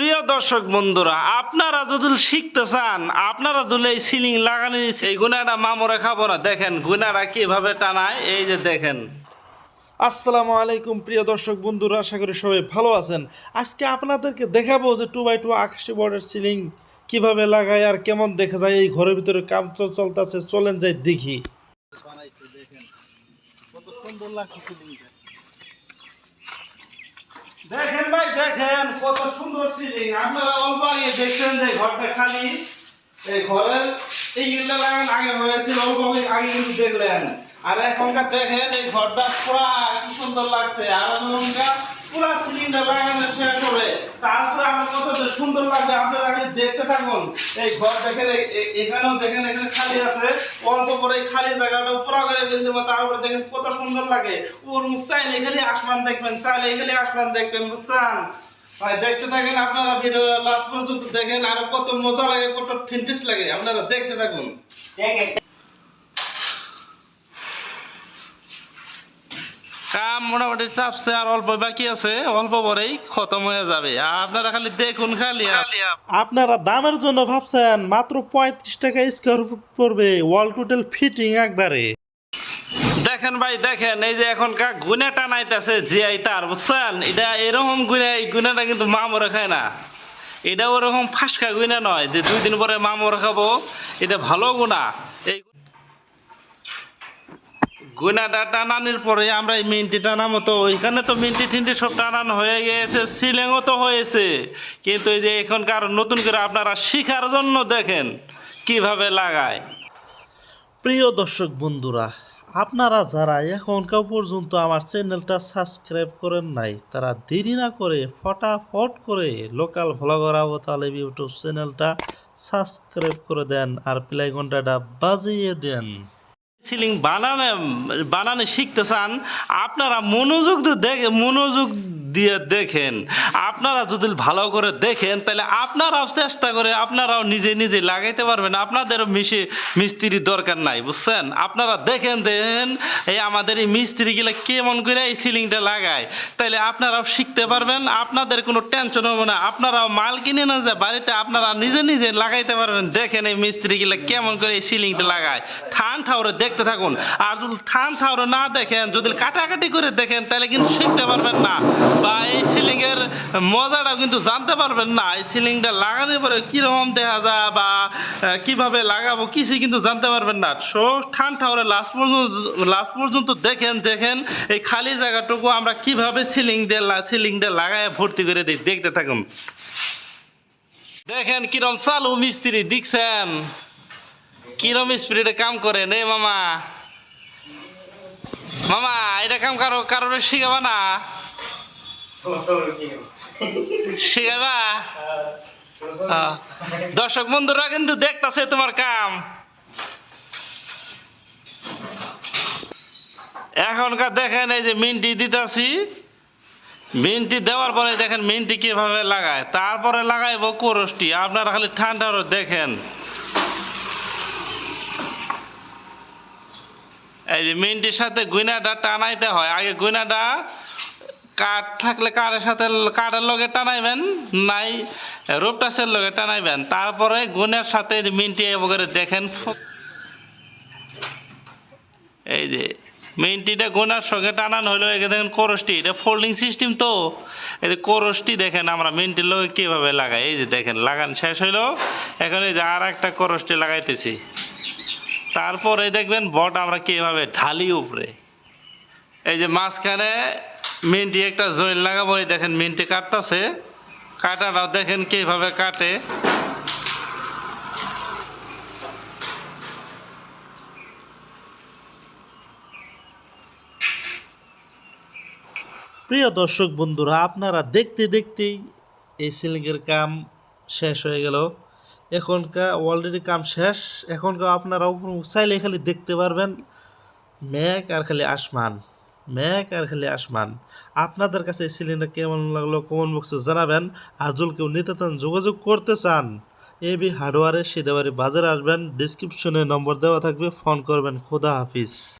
প্রিয় দর্শক বন্ধুরা আপনারা যদি শিখতে চান আপনারা যদি এই সিলিং লাগানি এই গুনাটা মামরে খাব না। দেখেন গুনাটা কীভাবে টানায় এই যে দেখেন। আসসালামু আলাইকুম প্রিয় দর্শক বন্ধুরা আশা করি সবাই ভালো আছেন। আজকে আপনাদেরকে দেখাবো যে টু বাই টু আকাশি বোর্ডের সিলিং কীভাবে লাগায় আর কেমন দেখা যায় এই ঘরের ভিতরে কাম চলতেছে চলেন যাই দেখি। দেখেন ভাই, দেখেন, কত সুন্দর সিলিং। আপনারা অল্প আগে দেখছেন যে ঘরটা খালি। এই ঘরের এই এইগুলো লাগান, আগে হয়েছিল অল্প আগে কিন্তু দেখলেন। আর এখনকার দেখেন, এই ঘরটা পুরা কি সুন্দর লাগছে। আর পুরা সিলিংটা লাগানো শেষ হবে। তারপরে আমার কতটা সুন্দর লাগবে, আপনারা আগে দেখতে থাকুন। এই ঘর দেখেন এখানেও দেখেন, এখানে খালি আছে। অল্প করে খালি জায়গাটা পুরা করে বিন্দু তারপরে দেখেন কত সুন্দর লাগে। ওর মুখ চাইলে এখানে আসমান দেখবেন, চাইলে এখানে আসমান দেখবেন, বুঝছেন? ভাই, দেখতে থাকেন আপনারা ভিডিও লাস্ট পর্যন্ত দেখেন, আর কত মজা লাগে, কত ফিন্টিস লাগে, আপনারা দেখতে থাকুন। কাম মোটামুটি চাপছে আর অল্প বাকি আছে অল্প পরেই খতম হয়ে যাবে। আপনারা খালি দেখুন খালি আপনারা দামের জন্য ভাবছেন মাত্র পঁয়ত্রিশ টাকা স্কোয়ার ফুট পড়বে ওয়াল টোটাল ফিটিং একবারে। দেখেন ভাই দেখেন এই যে এখন কা গুনে টানাইতেছে জিআই তার বুঝছেন? এটা এরকম গুনে এই গুনাটা কিন্তু মামরে খায় না। এটা ওরকম ফাঁসকা গুনা নয় যে দুই দিন পরে মামরে খাব এটা ভালো গুণা। গুনাটা টানানির পরে আমরা এই মিনটি টানামো তো ওইখানে তো মিনটি টিনটি সব টানানো হয়ে গিয়েছে, সিলিংও তো হয়েছে। কিন্তু এই যে এখনকার নতুন করে আপনারা শিখার জন্য দেখেন কীভাবে লাগায়। প্রিয় দর্শক বন্ধুরা, আপনারা যারা এখনকার পর্যন্ত আমার চ্যানেলটা সাবস্ক্রাইব করেন নাই, তারা দেরি না করে ফটাফট করে লোকাল ভ্লগার আবতাল ইউটিউব চ্যানেলটা সাবস্ক্রাইব করে দেন আর প্লাই ঘন্টাটা বাজিয়ে দেন। সিলিং বানানো বানানো শিখতে চান আপনারা মনোযোগ দেখে মনোযোগ দিয়ে দেখেন। আপনারা যদি ভালো করে দেখেন, তাহলে আপনারাও চেষ্টা করে আপনারাও নিজে নিজে লাগাইতে পারবেন। আপনাদেরও মিশে মিস্ত্রির দরকার নাই, বুঝছেন? আপনারা দেখেন, দেন এই আমাদের এই মিস্ত্রিগুলো কেমন করে এই সিলিংটা লাগায়। তাহলে আপনারাও শিখতে পারবেন, আপনাদের কোনো টেনশন হবে না। আপনারাও মাল কিনে না যে বাড়িতে আপনারা নিজে নিজে লাগাইতে পারবেন। দেখেন এই মিস্ত্রিগুলো কেমন করে এই সিলিংটা লাগায়। ঠান ঠাউরে দেখতে থাকুন। আর যদি ঠান ঠাউরে না দেখেন, যদি কাটাকাটি করে দেখেন, তাহলে কিন্তু শিখতে পারবেন না। বা এই সিলিংয়ের মজাটা কিন্তু জানতে পারবেন না। এই সিলিংটা লাগানোর পরে কীরকম দেখা যায় বা কীভাবে লাগাবো কিছু কিন্তু জানতে পারবেন না। সো ঠান ঠাউরে লাস্ট পর্যন্ত লাস্ট পর্যন্ত দেখেন দেখেন এই খালি জায়গাটুকু আমরা কীভাবে সিলিং দিয়ে সিলিং দিয়ে লাগায় ভর্তি করে দিই। দেখতে থাকুন। দেখেন কিরম চালু মিস্ত্রি, দেখছেন? কিরম স্পিরিটে কাম করে নে মামা। মামা, এটা কাম কারও, কারোর শিখাবা না। শিখাবা আহ, দর্শক বন্ধুরা কিন্তু দেখতাছে তোমার কাম। এখনকার দেখেন এই যে মিনটি দিতাছি। মিনটি দেওয়ার পরে দেখেন মিনটি কীভাবে লাগায়। তারপরে লাগাইবো কোরসটি আপনারা খালি ঠান্ডা দেখেন। এই যে মিনটির সাথে গুইনাটা টানাইতে হয়। আগে গুইনাটা কাঠ থাকলে কাঠের সাথে কাঠের লগে টানাইবেন? নাই, রূপটাসের লগে টানাইবেন। তারপরে গুনের সাথে এই যে মিনটি এবারে দেখেন। এই যে, মিনটিটা গোনার সঙ্গে টানান হলো এখানে দেখেন কোরসটি, এটা ফোল্ডিং সিস্টেম তো। এই যে কোরসটি দেখেন আমরা মিনটির লগে কীভাবে লাগাই। এই যে দেখেন, লাগান শেষ হইল। এখন এই যে আর একটা কোরসটি লাগাইতেছি। তারপরে দেখবেন বট আমরা কীভাবে ঢালি উপরে। এই যে মাঝখানে মিনটি একটা জয়েন লাগাবো, এই দেখেন মিনটি কাটতেছে। কাটাটাও দেখেন কীভাবে কাটে। প্রিয় দর্শক বন্ধুরা, আপনারা দেখতে দেখতেই এই সিলিংয়ের কাম শেষ হয়ে গেল। এখনকার অলরেডি কাম শেষ। এখনকার আপনারা চাইলে খালি দেখতে পারবেন মেঘ আর খালি আসমান। মেঘ আর খালি আসমান। আপনাদের কাছে এই সিলিন্ডার কেমন লাগল কমেন্ট বক্সে জানাবেন। আর যদি কেউ নিতে চান, যোগাযোগ করতে চান এবি হার্ডওয়ারে সিদাবাড়ি বাজারে আসবেন। ডিসক্রিপশনে নম্বর দেওয়া থাকবে। ফোন করবেন। খোদা হাফিজ।